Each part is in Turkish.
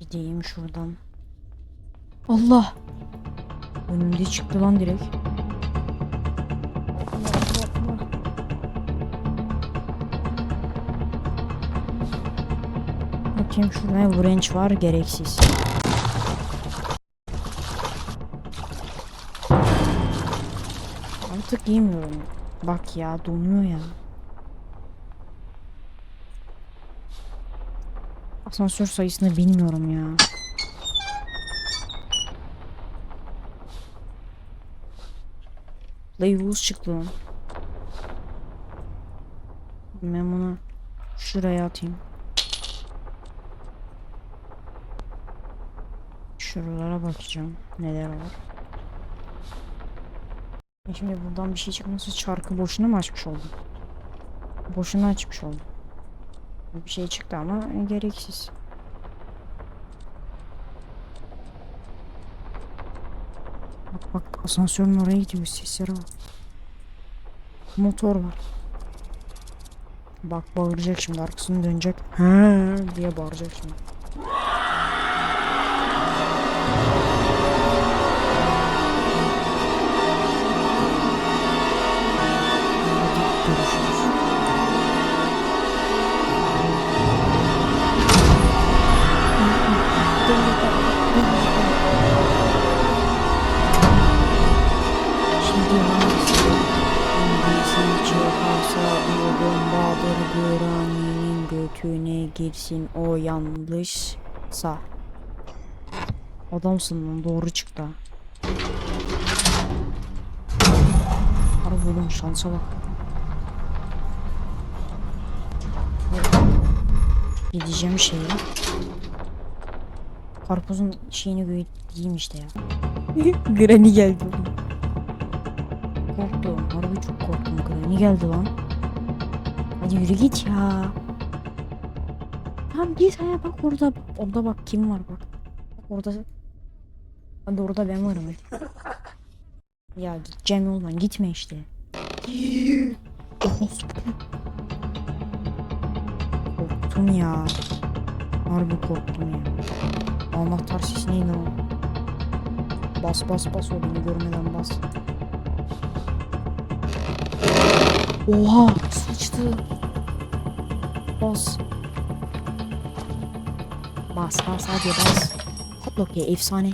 Gideyim şuradan. Allah! Önümde çıktı lan direkt. Bakayım şuraya wrench var gereksiz. Artık yemiyorum. Bak ya donuyor ya. Asansör sayısını bilmiyorum ya. Layvuz çıktı lan. Ben bunu şuraya atayım. Şuralara bakacağım. Neler var. E Şimdi buradan bir şey çıkması çarkı boşuna mı açmış oldum? Boşuna açmış oldum. Bir şey çıktı ama gereksiz. Bak bak asansörün oraya gidiyor seslere bak. Motor var. Bak bağıracak şimdi arkasını dönecek. He diye bağıracak şimdi. Girsin o yanlışsa. Adamsın lan doğru çıktı. ha. Harbi oğlum şansa bak. Gideceğim şeye. Karpuzun şeyini giyeyim işte ya. Granny geldi. Korktum. Harbi çok korktum. Granny geldi lan. Hadi yürü git ya. Tamam git ya bak orada. Orada bak kim var bak. Bak orada. Hadi orada ben varım. hadi. ya gideceğim yoldan gitme işte. korktum ya. Harbi korktum ya. Anahtar sesi neydi o? Bas bas bas o beni görmeden bas. Oha sıçtı. Bas. Bas bas hadi bas. Hotlok ya efsane.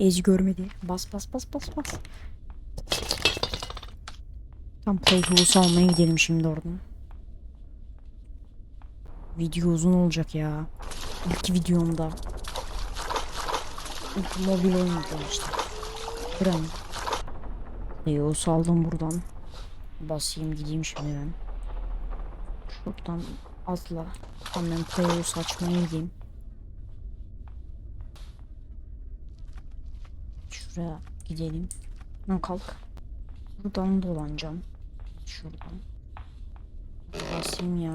Ez görmedi. Bas bas bas bas bas. Tam playhouse almaya gidelim şimdi oradan. Video uzun olacak ya. İlk videomda. İlk mobil oynayacağım işte. Kıran. Playhouse aldım buradan. Basayım gideyim şimdi ben. Şuradan atla. Hemen playhouse açmaya gideyim. Şuraya gidelim. Ha, kalk. Buradan dolanacağım. Şuradan. Basayım ya.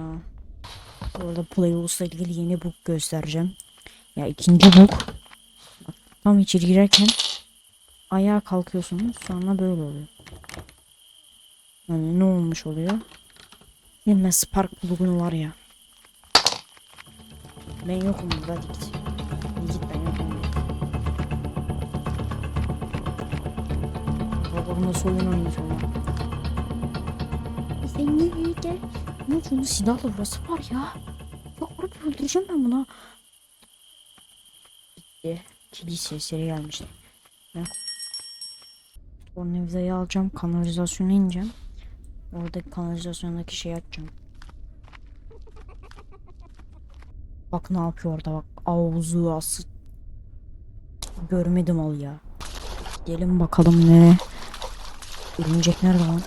Orada Playhouse'la ilgili yeni book göstereceğim. Ya ikinci book. Tam içeri girerken ayağa kalkıyorsunuz sonra böyle oluyor. Yani ne olmuş oluyor? Yine Spark plugunu var ya. Ben yokum burada git. Git ben yokum. Babamla soyun oynayacağım. Sen ne gel? Ne şunun silahla burası var ya. Ya harbi öldüreceğim ben buna. Bitti. Kili sesleri gelmişti. Ben Tornavidayı alacağım. Kanalizasyona ineceğim. Oradaki kanalizasyondaki şeyi açacağım. Bak ne yapıyor orada bak. Avuzu ası. Görmedim al ya. Gidelim bakalım ne. Örümcek nerede lan?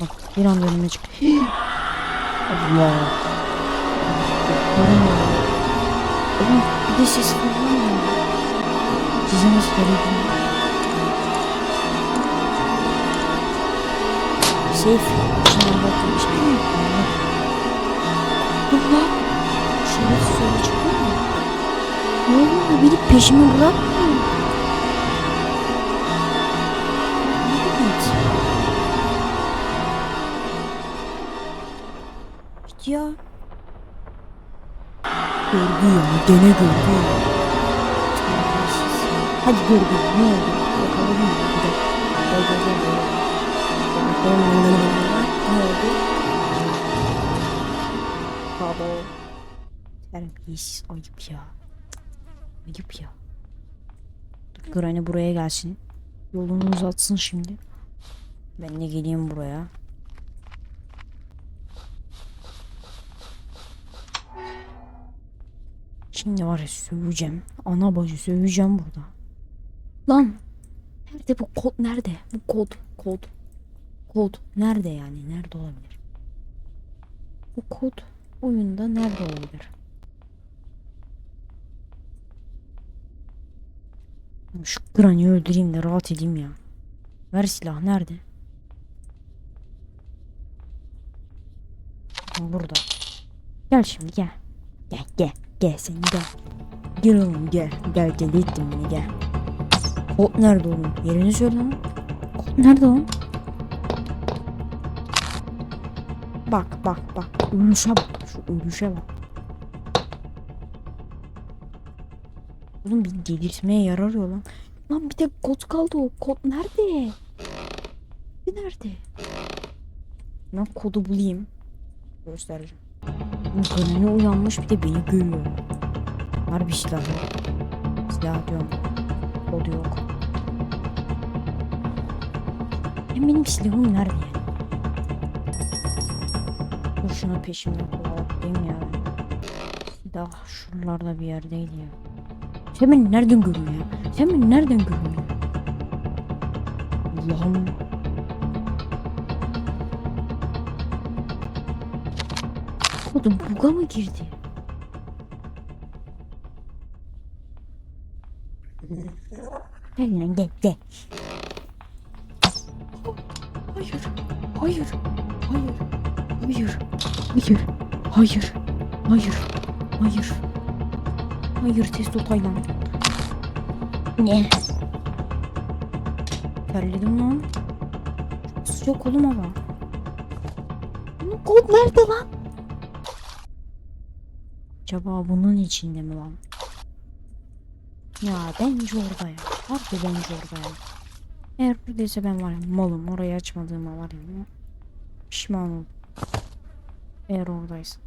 Bak bir anda önüme çıktı. Allah. Oğlum bir de ses falan ya. Size nasıl verebilirim? safe. Şimdi bakın şimdi. Bunlar şeref söyle çıkıyor mu? Ne oluyor? Biri peşimi bırakmıyor. Gidiyor. Görgü ya, gene görgü ya. Hadi görgü, ne oldu? Bakalım mı? Bir dakika. Gel gel gel. Ne oldu? Baba. Terbiyesiz. Ayıp ya. Ayıp ya. Dur Granny buraya gelsin. Yolunu uzatsın şimdi. Ben de geleyim buraya. Şimdi var ya söveceğim. Ana bacı söveceğim burada. Lan. Nerede bu kod nerede? Bu kod. Kod. Kod. Nerede yani? Nerede olabilir? Bu kod oyunda nerede olabilir? Şu Granny'i öldüreyim de rahat edeyim ya. Ver silah nerede? Burada. Gel şimdi gel. Gel gel. Gel sen gel. Gel oğlum gel. Gel gel ettim beni gel. Kod nerede oğlum? Yerini söyle lan. Kod nerede oğlum? Bak bak bak. Ölüşe bak. Şu ölüşe bak. Oğlum bir delirtmeye yarar ya lan. Lan bir de kod kaldı o. Kod nerede? Bir nerede? Ben kodu bulayım. Göstereceğim. Granny uyanmış bir de beni görüyor. Var bir silah. Silah diyorum. Kod yok. Hem benim silahım nerede yani? Şuna peşimden kovalayayım ya. Silah şuralarda bir yerdeydi ya. Sen beni nereden görüyorsun ya? Sen beni nereden görüyorsun? Allah'ım. Kodum buga mı girdi? Gel lan gel gel. Hayır. Hayır. Hayır. Hayır. Hayır. Hayır. Hayır. Hayır. Hayır testo Taylan. Ne? Terledim lan. Sıcak oğlum hava. Bunun kod nerede lan? Acaba bunun içinde mi lan? Ya bence orada ya. Harbi bence orada ya. Eğer buradaysa ben var ya malım. Orayı açmadığıma var ya. Pişman oldum. Eğer oradaysa.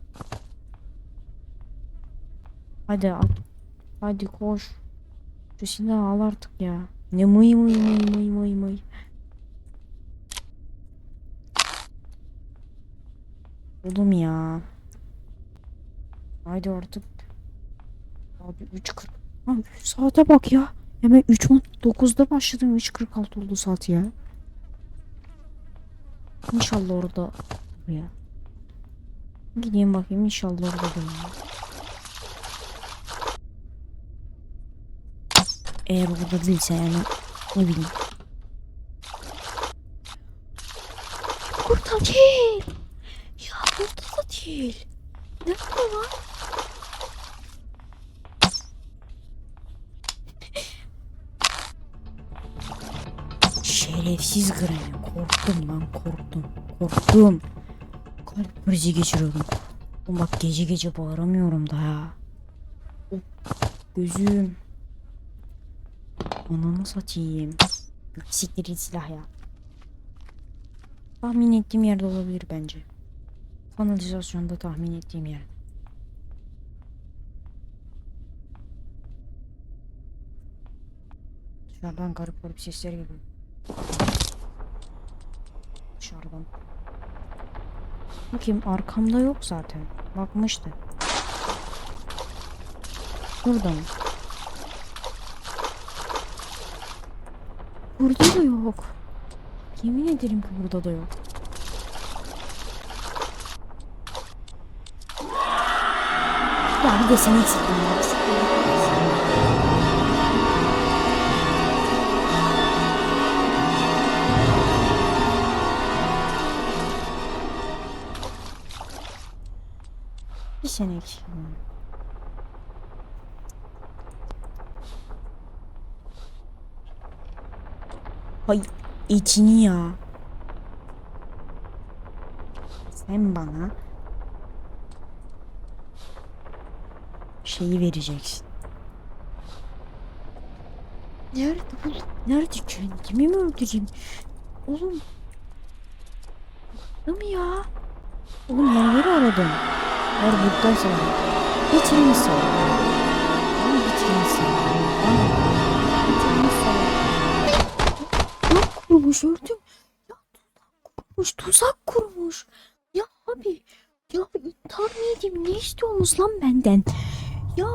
Hadi at. Hadi koş. Şu silahı al artık ya. Ne mıy mıy mıy mıy mıy mıy. Oğlum ya. Haydi artık. Abi 3.40. Ha, saate bak ya. Hemen 3.9'da başladım. 3.46 oldu saat ya. İnşallah orada ya. Gideyim bakayım inşallah orada ya. Eğer orada değilse yani ne bileyim. Burada değil. Ya burada da değil. Nerede lan? Şerefsiz Granny. Korktum lan korktum. Korktum. Kalp krizi geçiriyorum. Oğlum bak gece gece bağıramıyorum da ya. Of, Gözüm. Ananı satayım. Siktir silah ya. Tahmin ettiğim yerde olabilir bence. Kanalizasyonda tahmin ettiğim yer. Dışarıdan garip garip sesler geliyor. Dışarıdan. Bakayım arkamda yok zaten. Bakmıştı. Burada mı? Burada da yok. Yemin ederim ki burada da yok. Ya bir de seni eksilttim Eksilttim. Hay içini ya. Sen bana şeyi vereceksin. Nerede oğlum? Nerede kendimi mi öldüreyim? Oğlum. Burada mı ya? Oğlum her yeri aradım. Eğer buradaysa bitirmişsin. Bana bitirmişsin. Bana bitirmişsin. Tuzak kurmuş öldüm. Ya tuzak kurmuş. Tuzak kurmuş. Ya abi. Ya intihar mı edeyim? Ne istiyorsunuz lan benden? Ya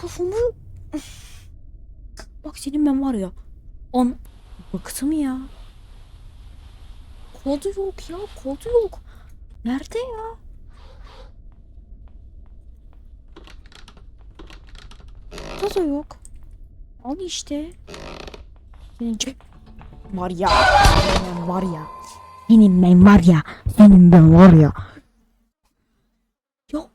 kafamı... Bak senin ben var ya. On... Bıktım ya. Kodu yok ya. Kodu yok. Nerede ya? Da yok. Al işte. Senin. Var ya. Senin var ya. Senin ben var ya. Senin ben var ya. Ya.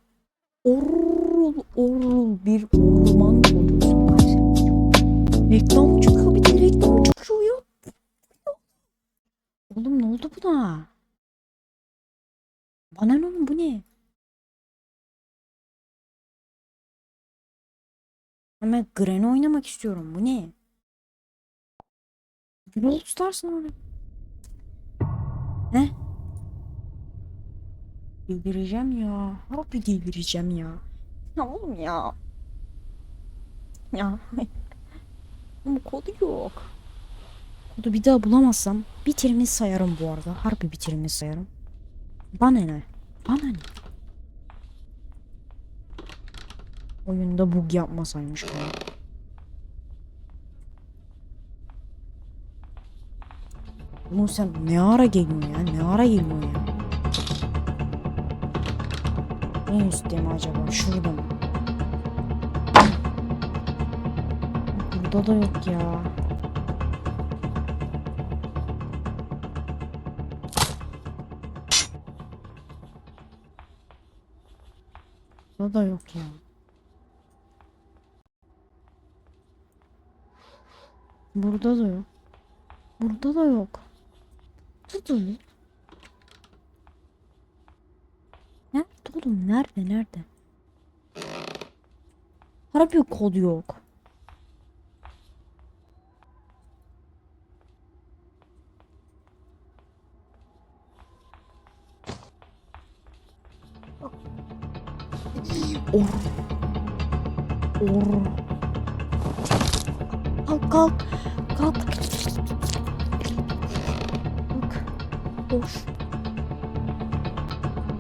Orul orul bir orman var senin. Reklam çıkıyor bir de reklam çıkıyor. Oğlum ne oldu buna? Bana ne oğlum bu ne? Hemen Granny oynamak istiyorum. Bu ne? Brawl Stars'ın öyle. Ne? Delireceğim ya. Harbi delireceğim ya. Ya oğlum ya. Ya. Bu kodu yok. Kodu bir daha bulamazsam bitirimi sayarım bu arada. Harbi bitirimi sayarım. Bana ne? Bana ne? Oyunda bug yapmasaymış bana. Oğlum sen ne ara geliyorsun ya? Ne ara geliyorsun ya? En üstte mi acaba? Şurada mı? Burada da yok ya. Burada da yok ya. Burada da yok. Burada da yok. Yok. Nerede oğlum? Nerede? Nerede? Harbi kod yok.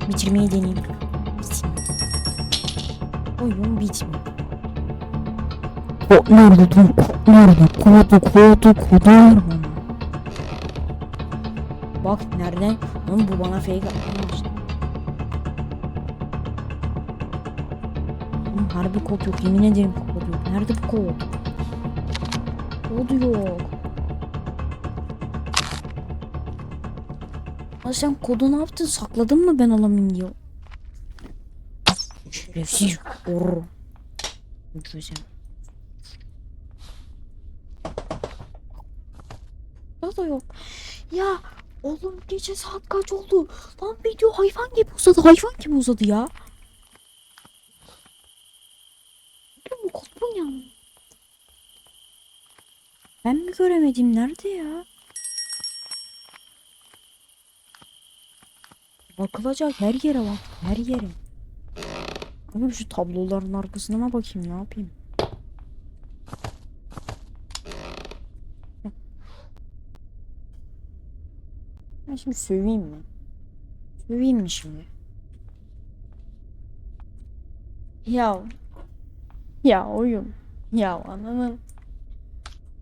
Bitirmeyi deneyeyim. Oyun bitmiyor. Lan? Kodu kodu kodu ver bana. Bak nereden? Oğlum bu bana fake atmış. Oğlum harbi kod yok. Yemin ederim kod yok. Nerede bu kod? Kod yok. Ya sen kodu ne yaptın? Sakladın mı ben alamayayım diyor. Şerefsiz. Or. Güzel. Burada da yok. Ya oğlum gece saat kaç oldu? Lan video hayvan gibi uzadı. Hayvan gibi uzadı ya. Ya bu kod bu ya. Ben mi göremedim? Nerede ya? Bakılacak her yere bak. Her yere. Ama şu tabloların arkasına mı bakayım ne yapayım? Ben şimdi söveyim mi? Söveyim mi şimdi? Ya. Ya oyun. Ya ananın.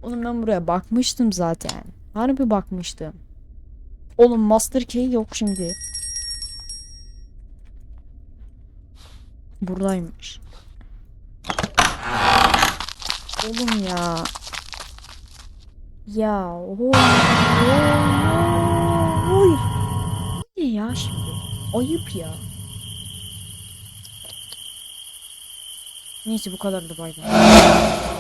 Oğlum ben buraya bakmıştım zaten. Harbi bakmıştım. Oğlum Master Key yok şimdi. Buradaymış. Oğlum ya. Ya oy. Oy. Ne ya şimdi? Ayıp ya. Neyse bu kadardı bay bay.